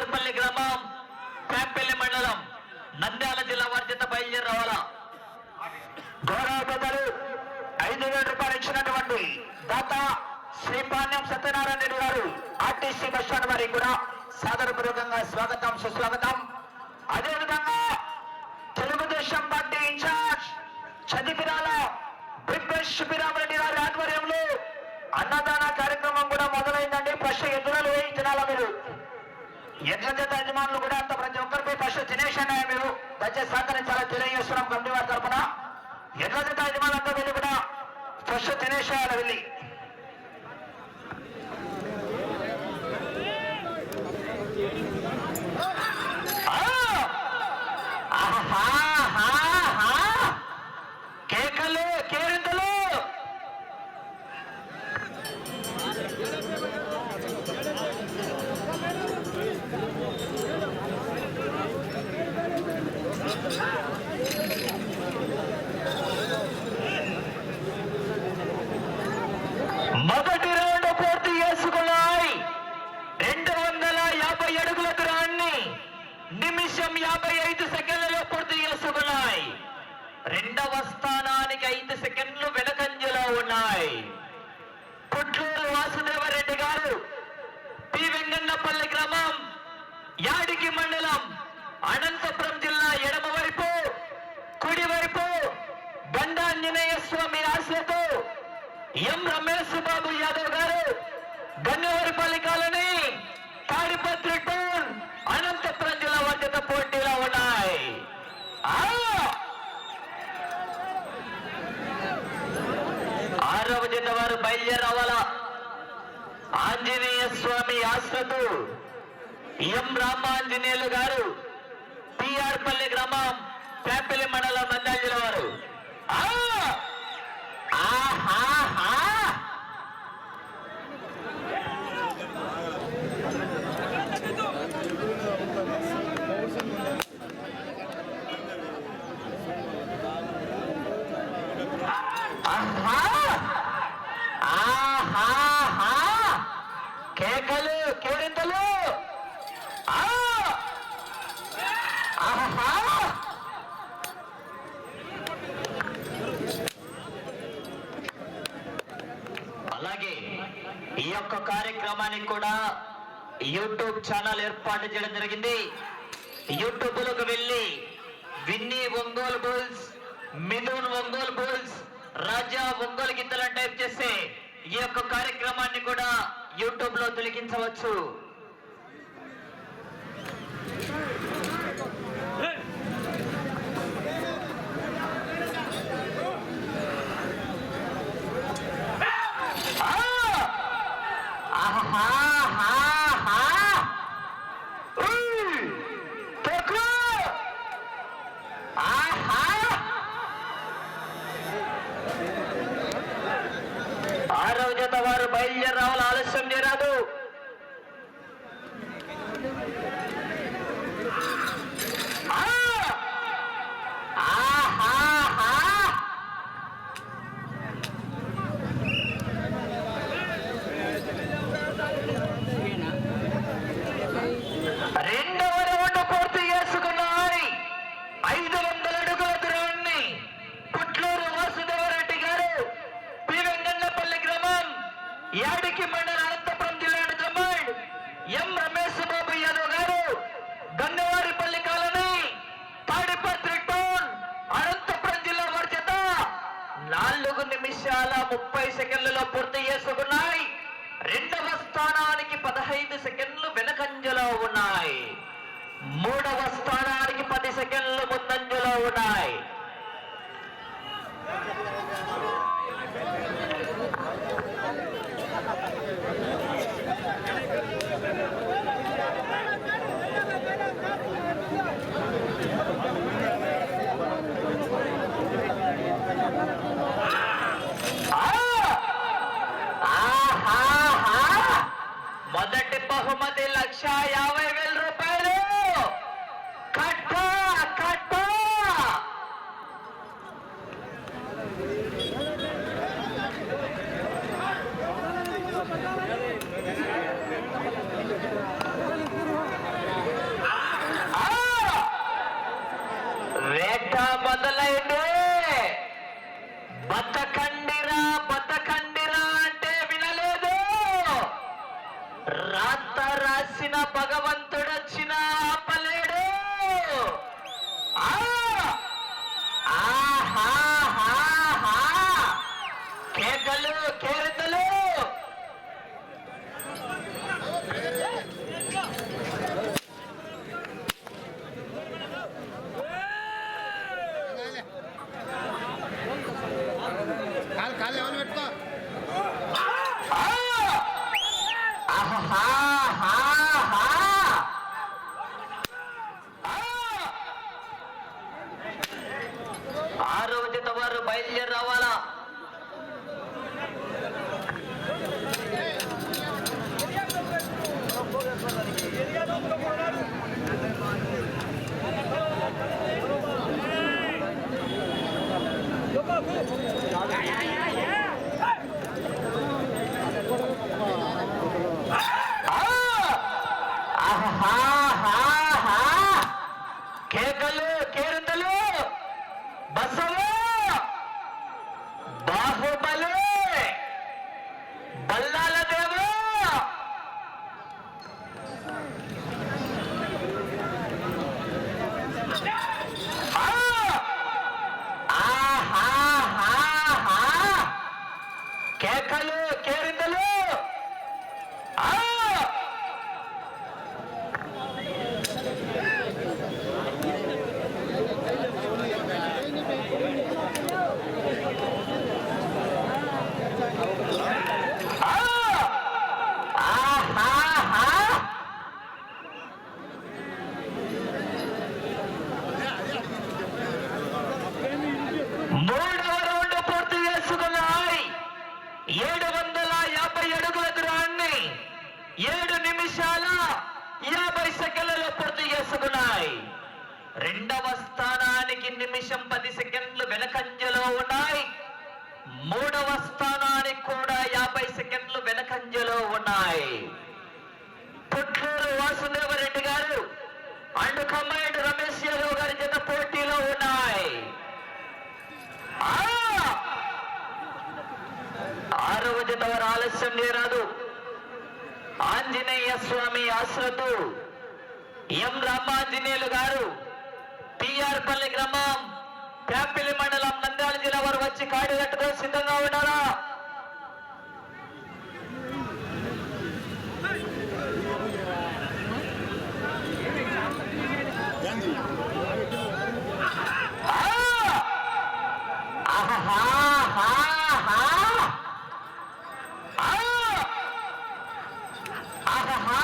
TR గ్రామం పేంపల్లి మండలం నంద్యాల జిల్లా వర్ధిత బయలుదేరి రావాలా? గౌరవ ఐదు వేల రూపాయలు ఇచ్చినటువంటి దాత శ్రీపాణ్యం సత్యనారాయణ రెడ్డి గారు ఆర్టీసీ బస్ స్టాండ్ వారికి కూడా సాదరపూర్వకంగా స్వాగతం సుస్వాగతం. అదేవిధంగా తెలుగుదేశం పార్టీ ఇన్ఛార్జ్ చదిపిరాల బిబ్బెస్ శిబిరామరెడ్డి గారి ఆధ్వర్యంలో అన్నదాన కార్యక్రమం కూడా మొదలైందండి. ప్రశ్న ఎదురలు వేయించినాలా మీరు ఎడ్ల చేత యజమానులు కూడా అంత ప్రతి ఒక్కరిపై ఫస్ట్ తినేసాను మీరు దయచేసి సహకరించాలని తెలియజేస్తున్నాం కమిటీ వారి తరఫున ఎడ్ల చేత యజమానులంతా వెళ్ళి కూడా ఫస్ట్ తినేసేయాలి వెళ్ళి ఆ! ఆహాహాహా! కేకలు కేరింతలు మొదటి రౌండ్ పూర్తి చేసుకున్నాయి రెండు వందల యాభై అడుగుల దూరాన్ని నిమిషం యాభై ఐదు సెకండ్లలో పూర్తి చేసుకున్నాయి రెండవ స్థానానికి ఐదు సెకండ్లు వెనకంజలో ఉన్నాయి పుట్లూరు వాసుదేవరెడ్డి గారు పి వెంగన్నపల్లి గ్రామం యాడికి మండలం అనంతపురం జిల్లా ఎడమ వైపు కుడి వైపు బండాంజనేయ స్వామి ఎం రమేష్ బాబు యాదవ్ గారు గన్నవరిపల్లి కాలనీ తాడిపత్రి టౌన్ అనంతపురం జిల్లా మధ్యత పోటీలో ఉన్నాయి. ఆ! ఆరవ జిల్లా వారు బయలుదేరవాలా? ఆంజనేయ స్వామి ఆశ్రతు ఎం రామాంజనేయులు గారు టిఆర్ పల్లి గ్రామం పేపల్లి మండలం నంద్యాల జిల్లా వారు. ఆ! కేకలు కేరింతలు ఆ! ఆహా! అలాగే ఈ యొక్క కార్యక్రమానికి కూడా యూట్యూబ్ ఛానల్ ఏర్పాటు చేయడం జరిగింది. యూట్యూబ్లోకి వెళ్ళి విన్నీ ఒంగోలు బుల్స్ మిథున్ ఒంగోలు బుల్స్ రాజా ఒంగోలు గిద్దలని టైప్ చేస్తే ఈ యొక్క కార్యక్రమాన్ని కూడా యూట్యూబ్లో తొలగించవచ్చు ఆ! ఆహాహాహా! ఉయ్! తొక్కు! ఆహా! ఆరవ జత వారు బయలుదేరి రావాలి ఆలస్యం చేయరాదు ఆ! ఆహాహా! రెండవ రౌండ్ పూర్తి చేసుకున్నాయి ఐదు వందల అడుగుల దూరాన్ని పుట్లూరు వాసుదేవరెడ్డి గారు పి వెంగన్నపల్లి గ్రామం యాడికి మండల అనంతపురం జిల్లా జమాండ్ ఎం రమేష్ బాబు యాదవ్ గారు గంగవారిపల్లి కాలనీ తాడిపత్రి టౌన్ అనంతపురం జిల్లా వర్జత నాలుగు నిమిషాల ముప్పై సెకండ్లలో పూర్తి చేసుకున్నాయి రెండవ స్థానానికి పదహైదు సెకండ్లు వెనకంజలో ఉన్నాయి. మూడవ స్థానానికి పది సెకండ్లు ముందంజలో ఉన్నాయి. ಲಕ್ಷ ಯಾವ కాళ్ళు ఎవరు పెట్టుకో ఆ! ఆహాహాహా! ఆ! ఆరవ జత వారు బయలుదేరి రావాలా ఆ! ఆహాహాహా! కేకలు కేరింతలు బసవా బాహుబలి బల్లాల దేవా ఆ! ఆహాహాహా! కేకలు కేరింతలు ఆ! ఆ! ఆహాహా! మూడవ రౌండ్ పూర్తి చేసుకున్నాయి ఏడు వందల యాభై అడుగుల దూరాన్ని ఏడు నిమిషాల యాభై సెకండ్లలో పూర్తి చేసుకున్నాయి. రెండవ స్థానానికి నిమిషం పది సెకండ్లు వెనకంజలో ఉన్నాయి. మూడవ స్థానానికి కూడా యాభై సెకండ్లు వెనకంజలో ఉన్నాయి. పుట్లూరు వాసుదేవరెడ్డి గారు అండ్ కమాండ్ రమేష్ యాదవ్ గారి జత పోటీలో ఉన్నాయి. ఆరవ జత వారు ఆలస్యం చేయరాదు. ఆంజనేయ స్వామి ఆశ్రతు. ఎం రామాంజనేయులు గారు టిఆర్ పల్లి గ్రామం ప్యాపిలి మండలం నంద్యాల జిల్లా వారు వచ్చి కాడి కట్టుకొని సిద్ధంగా ఉన్నారా ఆ! ఆహాహాహా! ఆ! ఆహాహా!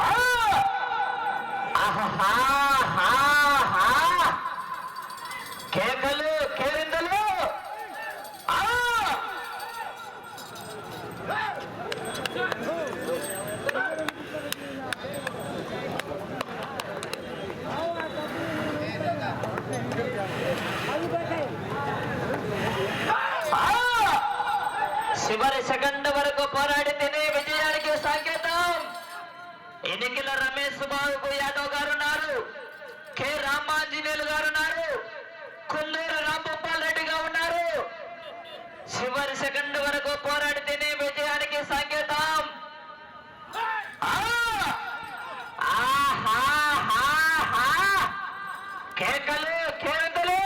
ఆ! ఆహాహాహా! కేకలు కేరిందలు ఆ! ఆ! చివరి సెకండ్ వరకు పోరాడితేనే విజయానికి సంకేతం ఎన్నికల రమేష్ బాబు యాదవ్ గారు ఉన్నారు. కె రామాంజనేయులు గారు ఉన్నారు. కుందూరు రాంభూపాల్ రెడ్డి గారు ఉన్నారు. చివరి సెకండ్ వరకు పోరాడితేనే విజయానికి సంకేతం ఆ! ఆహాహాహా! కేకలు కేరింతలు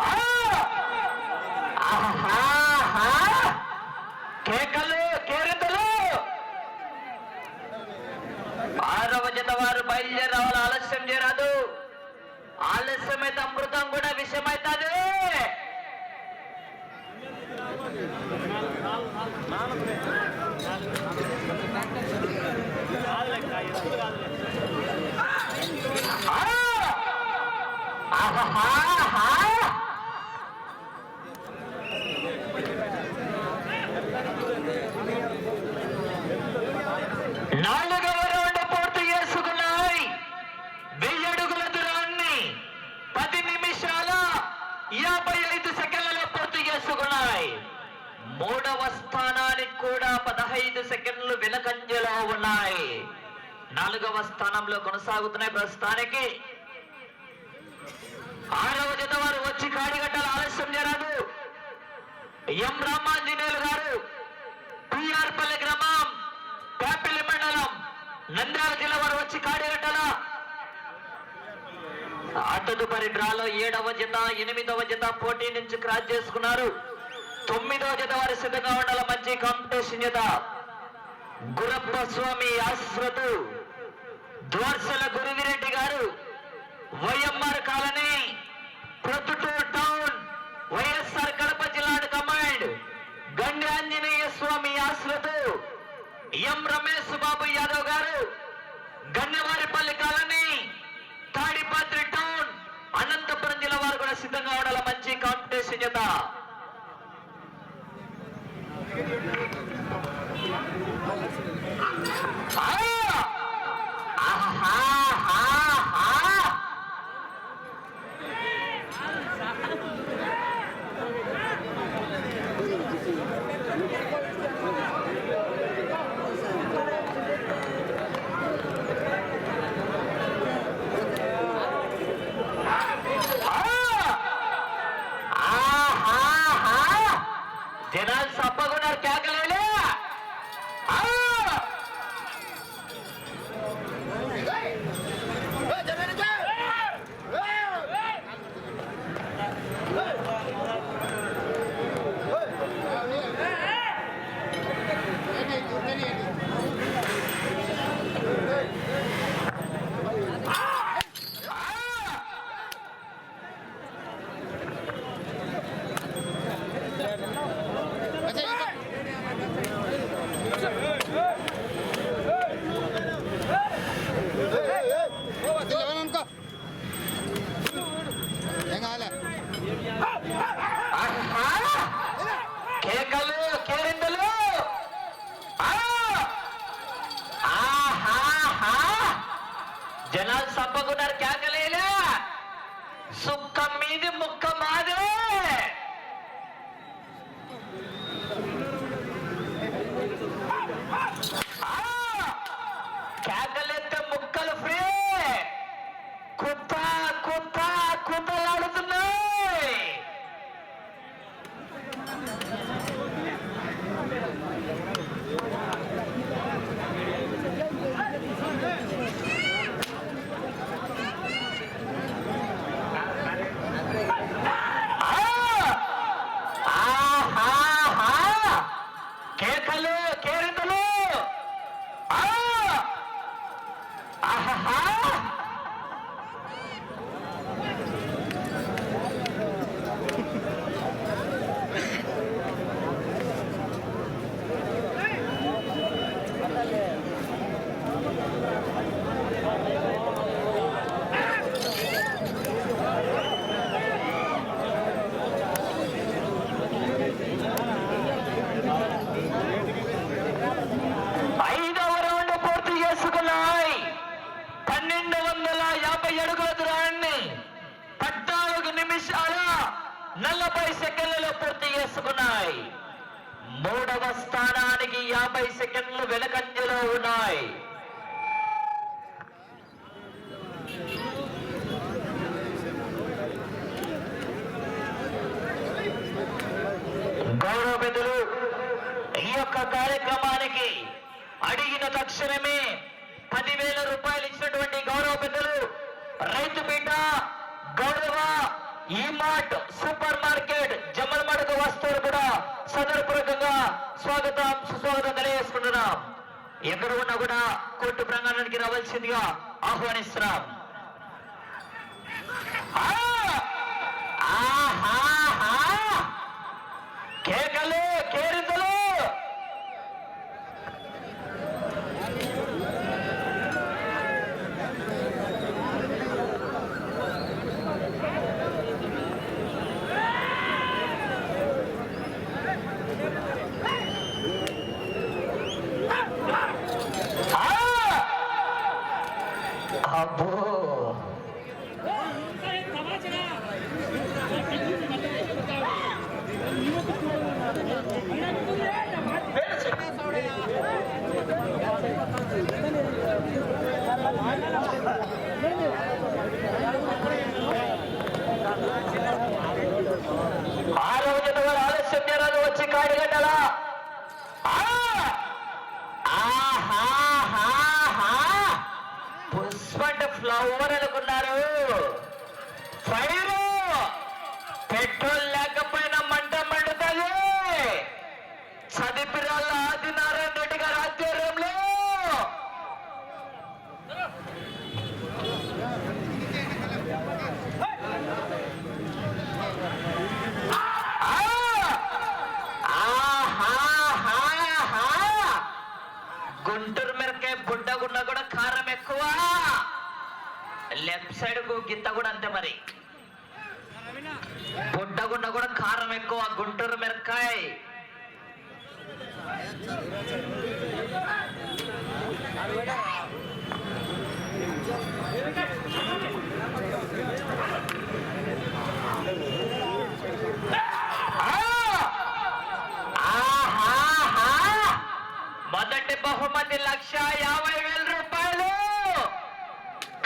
ఆ! ఆహాహా! కేకలు కేరింతలు జత వారు బయలుదేరి రావాలి ఆలస్యం చేయరాదు. ఆలస్యమైతే అమృతం కూడా విషయమైతుంది ఆహా రౌండ్ పూర్తి చేసుకున్నాయి వెయ్యి అడుగుల దూరాన్ని పది నిమిషాల యాభై ఐదు సెకండ్లలో పూర్తి చేసుకున్నాయి మూడవ స్థానానికి కూడా పదహైదు సెకండ్లు వెనకంజలో ఉన్నాయి నాలుగవ స్థానంలో కొనసాగుతున్నాయి ప్రస్తుతానికి. ఆరవ జత వారు వచ్చి కాడిగట్టాల ఆలస్యం జరగదు ఎం రామాంజనేయులు గారు పిఆర్పల్లి గ్రామం పేపల్లి మండలం నంద్యాల జిల్లా వారు వచ్చి కాడిగట్టాల తదుపరి డ్రాలో ఏడవ జత ఎనిమిదవ జత పోటీ నుంచి క్రాస్ చేసుకున్నారు. తొమ్మిదవ జత వారి సిద్ధంగా ఉండాలి మంచి కాంపిటీషన్ జత గురప్ప స్వామి ఆశ్రతు. దోర్సల గురువిరెడ్డి గారు YMR colony Proddatur town YSR Kadapa జిల్లా కమాండ్ గండి ఆంజనేయ స్వామి ఆశ్రతు ఎం రమేష్ బాబు యాదవ్ గారు గన్నవారిపల్లి కాలనీ తాడిపాత్రి టౌన్ అనంతపురం జిల్లా వారు కూడా సిద్ధంగా ఉండాలి మంచి కాంపిటీషన్ చేత ఆ! Mart super market Jammalamadugu వస్తువులు కూడా సదరపూర్వకంగా స్వాగతం సుస్వాగతం తెలియజేసుకుంటున్నాం. ఎక్కడ ఉన్నా కూడా కోర్టు ప్రాంగణానికి రావాల్సిందిగా ఆహ్వానిస్తున్నాం. ఆ! కేకలు కేరింతలు ఆ! అబ్బో ఆరవ జత వారు ఆలస్యం చేయరాదు వచ్చి కాడిగడ్డలా ఆ! ఆహాహాహా! పుష్ప అంటే ఫ్లవర్ అనుకున్నారు ఫైర్ పెట్రోల్ లేకపోయినా మంట మండుతుంది చదిపిరాళ్ళ ఆదినారాయణ రెడ్డి గారి ఆధ్వర్యంలో ఆ! ఆహాహాహా! గుంటూరు మిరకాయ బుడ్డగున్నా కూడా కారం ఎక్కువ లెఫ్ట్ సైడ్కు గిత్త కూడా అంతే మరి బుడ్డగున్నా కూడా కారం ఎక్కువ గుంటూరు మిరకాయ ఆ! మొదటి బహుమతి లక్ష యాభై వేల రూపాయలు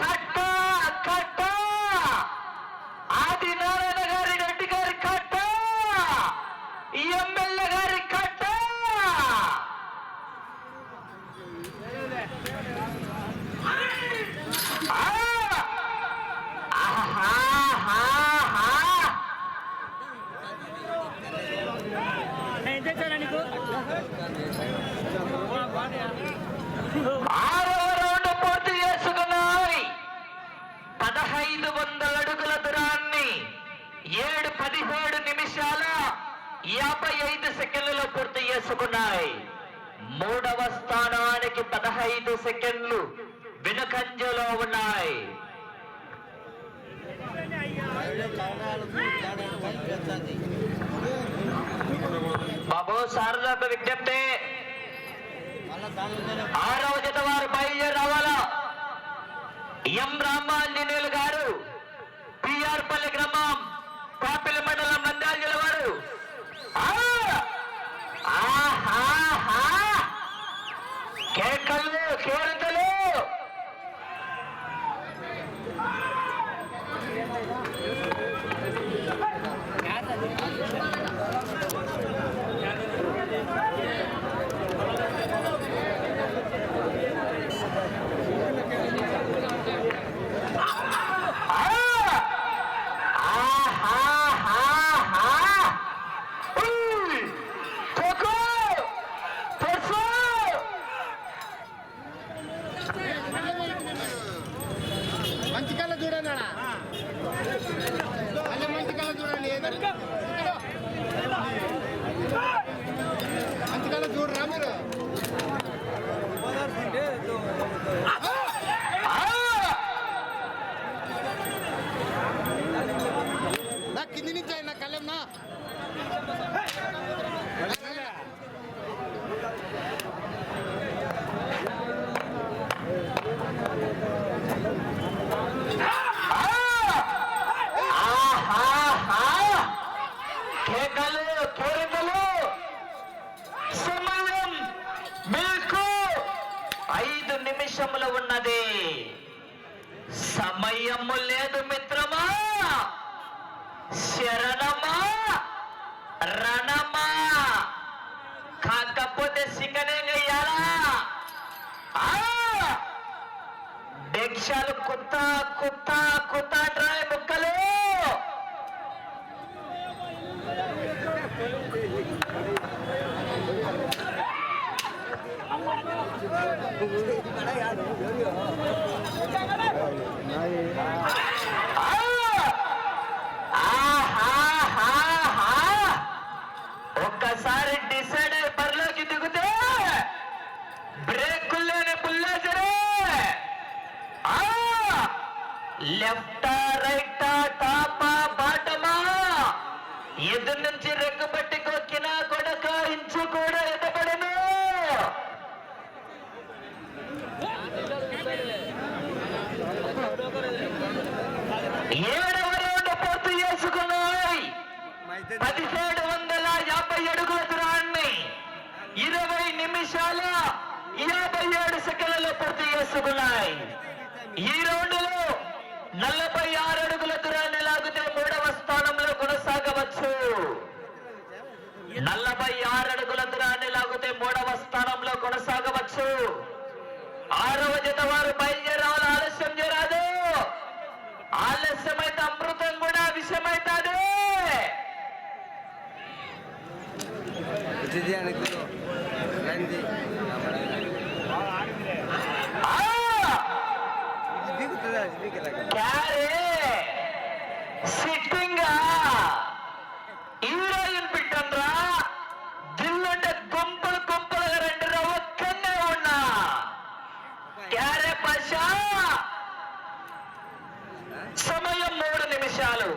కట్ట కట్ట ఆది నారాయణ గారి రెడ్డి గారి కట్ట ఎమ్మెల్యే గారి కట్ట ఆ! ఆహాహాహా! ఆరవ రౌండ్ పూర్తి చేసుకున్నాయి పదహైదు వందల అడుగుల దూరాన్ని ఏడు పదిహేడు నిమిషాల యాభై ఐదు సెకండ్లలో పూర్తి చేసుకున్నాయి మూడవ స్థానానికి పదహైదు సెకండ్లు వెనుకంజలో ఉన్నాయి బాబు శారదాకు విజ్ఞప్తి ఆరవ జత వారు బయలుదేరి రావాలా ఎం రామాంజనేయులు గారు? పిఆర్పల్లి గ్రామం పాపిలి మండలం నంద్యాల జిల్లా వారు. కేకలు కేరింతలు taco, సిట్టింగ్ హీరోయిన్ పిట్టండ్రా దిల్లుంటే గుంపులు గుంపులుగా రెండు ఒక్కనే ఉన్నా. క్యారే పషా! సమయం మూడు నిమిషాలు.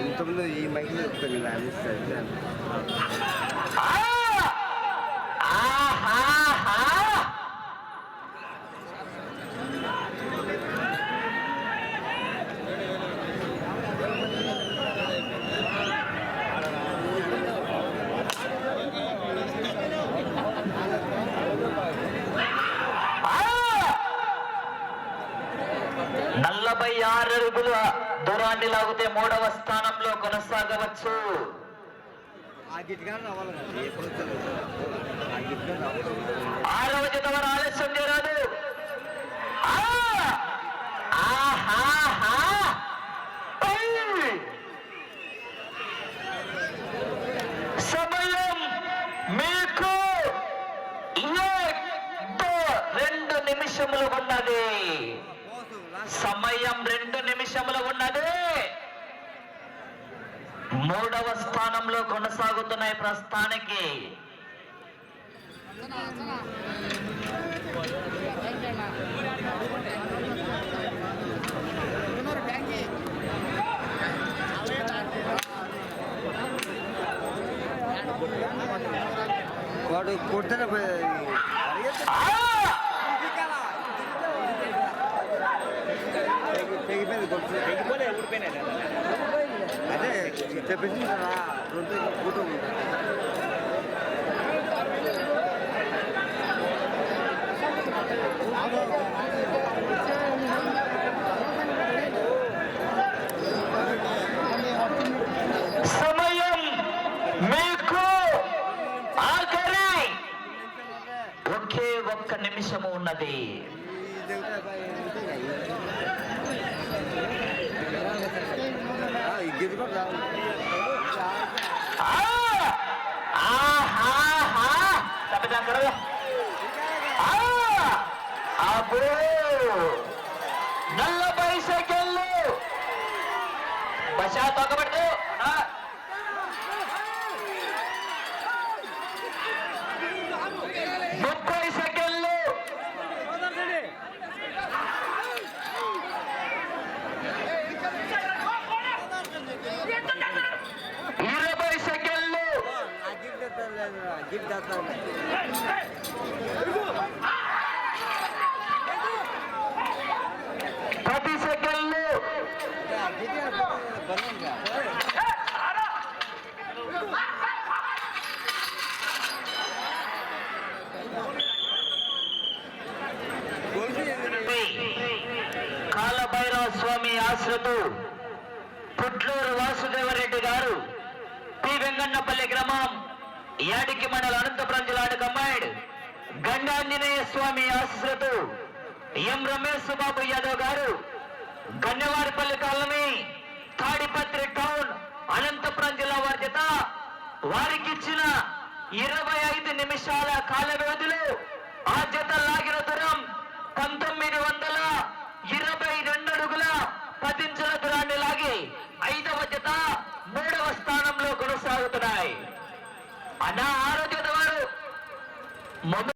ఇంతకుముందు ఈ మైకిల్ చెప్తాను ఇలా అనిపిస్తుంది ఆ! ఆహాహా! ఆ! నలభై ఆరు అడుగుల దూరాన్ని లాగితే మూడవ స్థానంలో కొనసాగవచ్చు. ఆరవ జత వారు ఆలస్యం చేయరాదు! సమయం మీకు రెండు నిమిషములు ఉన్నది. సమయం రెండు నిమిషములు ఉన్నది. మూడవ స్థానంలో కొనసాగుతున్నాయి ప్రస్తుతానికి వాడు కొట్టిన చెప్పేసి కదా రెండు కూట సమయం మీకు ఆఖరి ఒకే ఒక్క నిమిషము ఉన్నది ఇది కూడా రావాలి ఆ! ఆహాహా! అక్కడ అప్పుడు ఆ! అబ్బో! నలభై సెకండ్లు బషా తొక్కబెట్టు ఆ! ముప్పై సెకండ్లు ఇరవై సెకండ్లు అజిట్ లేదు అజిట్ దాతా పది సెకండ్లు కాలభైరవ స్వామి ఆశ్రతు పుట్లూరు వాసుదేవరెడ్డి గారు పి వెంగన్నపల్లి గ్రామం. యాడికి మండల అనంతపురం జిల్లా అమ్మాయిడు గండాంజనేయ స్వామి ఆశ్రతు ఎం రమేష్ బాబు యాదవ్ గారు గన్నవారిపల్లి కాలనీ తాడిపత్రి టౌన్ అనంతపురం జిల్లా వారి చేత వారికి ఇచ్చిన ఇరవై ఐదు నిమిషాల కాల వ్యవధిలో ఆ జత లాగిన దూరం పంతొమ్మిది వందల ఇరవై రెండు అడుగుల పదించుల దూరాన్ని లాగి ఐదవ జత మూడవ స్థానంలో కొనసాగుతున్నాయి వారు